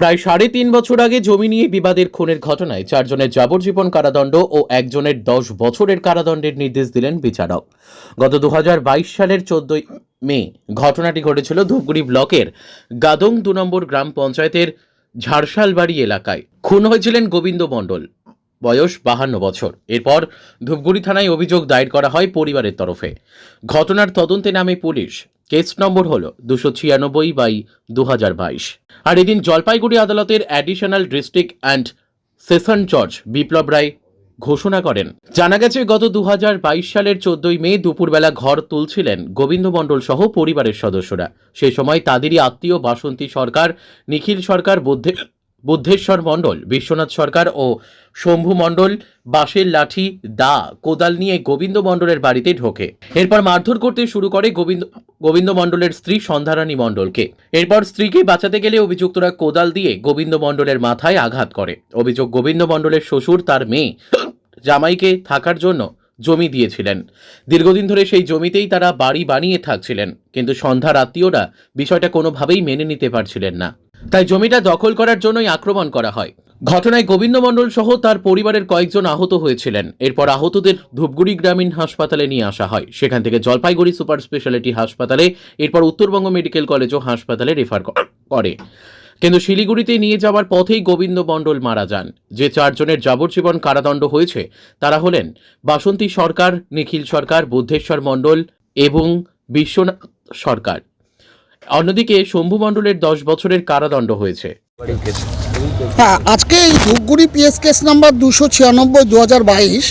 প্রায় সাড়ে তিন বছর আগে জমি নিয়ে বিবাদের খুনের ঘটনায় চারজনের যাবজ্জীবন কারাদণ্ড ও একজনের দশ বছরের কারাদণ্ডের নির্দেশ দিলেন বিচারক। গত দুহাজার বাইশ সালের চোদ্দই মে ঘটনাটি ঘটেছিল ধূপগুড়ি ব্লকের গাদং দু নম্বর গ্রাম পঞ্চায়েতের ঝাড়শালবাড়ি এলাকায়। খুন হয়েছিলেন গোবিন্দ মণ্ডল, বয়স বাহান্ন বছর। এরপর ধূপগুড়ি থানায় অভিযোগ দায়ের করা হয় পরিবারের তরফে। ঘটনার তদন্তে নামে পুলিশ কেস নম্বর হল দুশো ছিয়ানব্বই বাই দু হাজার বাইশ। আর এদিন জলপাইগুড়ি আদালতের অ্যাডিশনাল ডিস্ট্রিক্ট অ্যান্ড সেশন জজ বিপ্লব রায় ঘোষণা করেন। জানা গেছে, গত দু হাজার বাইশ সালের চোদ্দই মে দুপুরবেলা ঘর তুলছিলেন গোবিন্দ মণ্ডল সহ পরিবারের সদস্যরা। সে সময় তাদেরই আত্মীয় বাসন্তী সরকার, নিখিল সরকার, বুদ্ধে বুদ্ধেশ্বর মণ্ডল, বিশ্বনাথ সরকার ও শম্ভু মণ্ডল, বাঁশের লাঠি, দা, কোদাল নিয়ে গোবিন্দ মণ্ডলের বাড়িতে ঢোকে। এরপর মারধর করতে শুরু করে গোবিন্দ গোবিন্দ মণ্ডলের স্ত্রী সন্ধ্যারানী মণ্ডলকে। এরপর স্ত্রীকে বাঁচাতে গেলে অভিযুক্তরা কোদাল দিয়ে গোবিন্দ মণ্ডলের মাথায় আঘাত করে। অভিযোগ, গোবিন্দ মণ্ডলের শ্বশুর তার মেয়ে জামাইকে থাকার জন্য জমি দিয়েছিলেন। দীর্ঘদিন ধরে সেই জমিতেই তারা বাড়ি বানিয়ে থাকছিলেন, কিন্তু সন্ধ্যার আত্মীয়রা বিষয়টা কোনোভাবেই মেনে নিতে পারছিলেন না। তাই জমিটা দখল করার জন্যই আক্রমণ করা হয়। ঘটনায় গোবিন্দ মণ্ডল সহ তার পরিবারের কয়েকজন আহত হয়েছিলেন। এরপর আহতদের ধূপগুড়ি গ্রামীণ হাসপাতালে নিয়ে আসা হয়। সেখান থেকে জলপাইগুড়ি সুপার স্পেশালিটি হাসপাতালে, এরপর উত্তরবঙ্গ মেডিকেল কলেজ ও হাসপাতালে রেফার করে। কিন্তু শিলিগুড়িতে নিয়ে যাওয়ার পথেই গোবিন্দ মণ্ডল মারা যান। যে চারজনের যাবজ্জীবন কারাদণ্ড হয়েছে, তারা হলেন বাসন্তী সরকার, নিখিল সরকার, বুদ্ধেশ্বর মণ্ডল এবং বিশ্বনাথ সরকার। অন্যদিকে শম্ভু মণ্ডলের দশ বছরের কারাদণ্ড হয়েছে। হ্যাঁ আজকে এই ধূপগুড়ি পিএস কেস নাম্বার দুশো ছিয়ানব্বই দু বাইশ,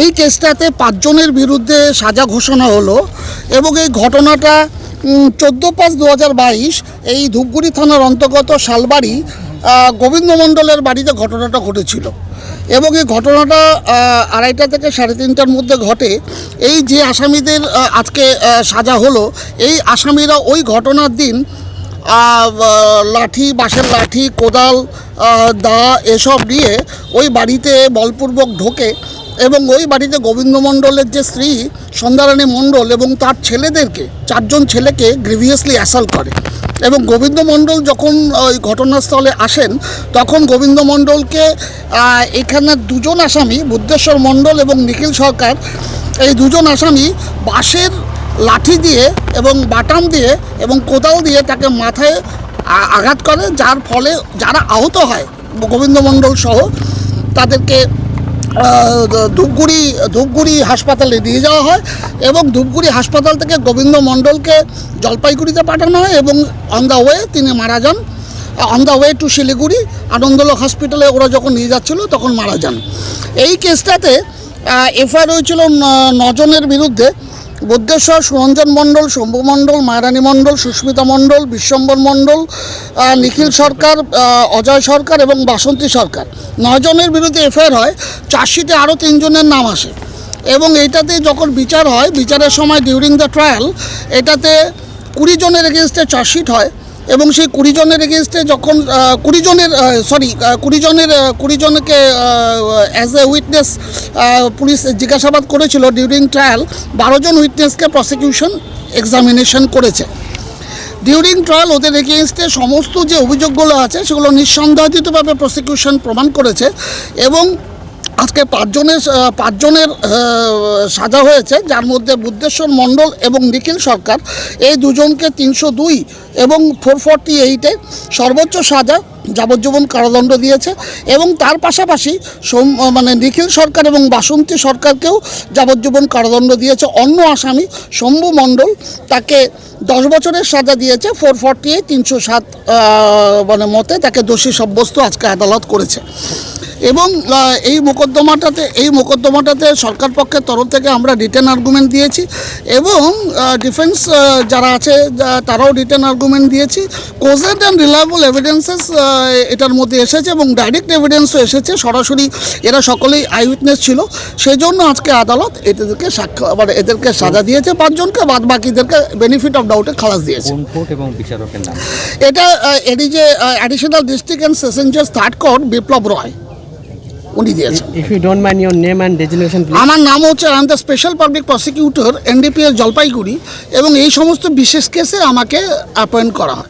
এই কেসটাতে পাঁচজনের বিরুদ্ধে সাজা ঘোষণা হলো এবং এই ঘটনাটা চোদ্দ পাঁচ দু বাইশ, এই ধূপগুড়ি থানার অন্তর্গত শালবাড়ি গোবিন্দ মণ্ডলের বাড়িতে ঘটনাটা ঘটেছিল এবং এই ঘটনাটা আড়াইটা থেকে সাড়ে তিনটার মধ্যে ঘটে। এই যে আসামিদের আজকে সাজা হলো, এই আসামিরা ওই ঘটনার দিন লাঠি, বাঁশের লাঠি, কোদাল দা, এসব নিয়ে ওই বাড়িতে বলপূর্বক ঢোকে এবং ওই বাড়িতে গোবিন্দ মণ্ডলের যে স্ত্রী সন্ধ্যারানী মণ্ডল এবং তার ছেলেদেরকে, চারজন ছেলেকে গ্রিভিয়াসলি অ্যাসাল্ট করে। এবং গোবিন্দ মণ্ডল যখন ওই ঘটনাস্থলে আসেন, তখন গোবিন্দ মণ্ডলকে এখানে দুজন আসামি, বুদ্ধেশ্বর মণ্ডল এবং নিখিল সরকার, এই দুজন আসামি বাঁশের লাঠি দিয়ে এবং বাটাম দিয়ে এবং কোদাল দিয়ে তাকে মাথায় আঘাত করে, যার ফলে যারা আহত হয়, গোবিন্দ মণ্ডল সহ, তাদেরকে ধূপগুড়ি ধূপগুড়ি হাসপাতালে নিয়ে যাওয়া হয় এবং ধূপগুড়ি হাসপাতাল থেকে গোবিন্দ মণ্ডলকে জলপাইগুড়িতে পাঠানো হয় এবং অন দ্য ওয়ে তিনি মারা যান। On the way to Siliguri, Anandalok হসপিটালে ওরা যখন নিয়ে যাচ্ছিল তখন মারা যান। এই কেসটাতে এফআইআর হয়েছিল নজনের বিরুদ্ধে বুদ্ধেশ্বর, সুরঞ্জন মণ্ডল, শম্ভু মণ্ডল, মায়ারানী মণ্ডল, সুস্মিতা মণ্ডল, বিশ্বম্বর মণ্ডল নিখিল সরকার অজয় সরকার এবং বাসন্তী সরকার। নয়জনের বিরুদ্ধে এফআইআর হয়, চার্জশিটে আরও তিনজনের নাম আসে। এবং এইটাতে যখন বিচার হয়, বিচারের সময় ডিউরিং দ্য ট্রায়াল এটাতে কুড়ি জনের এগেনস্টে চার্জশিট হয়। এবং সেই কুড়ি জনের এগেনস্টে যখন কুড়ি জনের সরি কুড়ি জনের কুড়ি জনকে অ্যাজ এ উইটনেস পুলিশ জিজ্ঞাসাবাদ করেছিল ডিউরিং ট্রায়াল বারো জন উইটনেসকে প্রসিকিউশন এক্সামিনেশন করেছে। ডিউরিং ট্রায়াল ওদের এগেনস্টে সমস্ত যে অভিযোগগুলো আছে, সেগুলো নিঃসন্দেহিতভাবে প্রসিকিউশন প্রমাণ করেছে এবং আজকে পাঁচজনের পাঁচজনের সাজা হয়েছে, যার মধ্যে বুদ্ধেশ্বর মণ্ডল এবং নিখিল সরকার। এই দুজনকে তিনশো দুই এবং ফোর ফর্টি এইটে সর্বোচ্চ সাজা, যাবজ্জীবন কারাদণ্ড দিয়েছে এবং তার পাশাপাশি মানে নিখিল সরকার এবং বাসন্তী সরকারকেও যাবজ্জীবন কারাদণ্ড দিয়েছে। অন্য আসামি শম্ভু মণ্ডল তাকে দশ বছরের সাজা দিয়েছে ফোর ফর্টি এইট তিনশো সাত মানে মতে তাকে দোষী সাব্যস্ত আজকে আদালত করেছে। এবং এই এই মোকদ্দমাটাতে এই মোকদ্দমাটাতে সরকার পক্ষের তরফ থেকে আমরা রিটার্ন আর্গুমেন্ট দিয়েছি এবং ডিফেন্স যারা আছে তারাও রিটার্ন আর্গুমেন্ট দিয়েছি। কোজেন্ট অ্যান্ড রিলায়েবল এভিডেন্সেস এটার মধ্যে এসেছে এবং ডাইরেক্ট এভিডেন্সও এসেছে। সরাসরি এরা সকলেই আই উইটনেস ছিল। সেই জন্য আজকে আদালত এদেরকে সাক্ষ্য মানে এদেরকে সাজা দিয়েছে। পাঁচজনকে বাদ বাকিদেরকে বেনিফিট অফ ডাউটে খালাস দিয়েছে। এবং বিচারকের নাম? এটা এটি যে অ্যাডিশনাল ডিস্ট্রিক্ট অ্যান্ড সেশন জাজ থার্ড কোর্ট বিপ্লব রয়। উনি দিয়েছেন। If you don't mind your name আমার নাম হচ্ছে I am the special public prosecutor NDPS Jalpaiguri এবং এই সমস্ত বিশেষ কেসে আমাকে অ্যাপয়েন্ট করা হয়।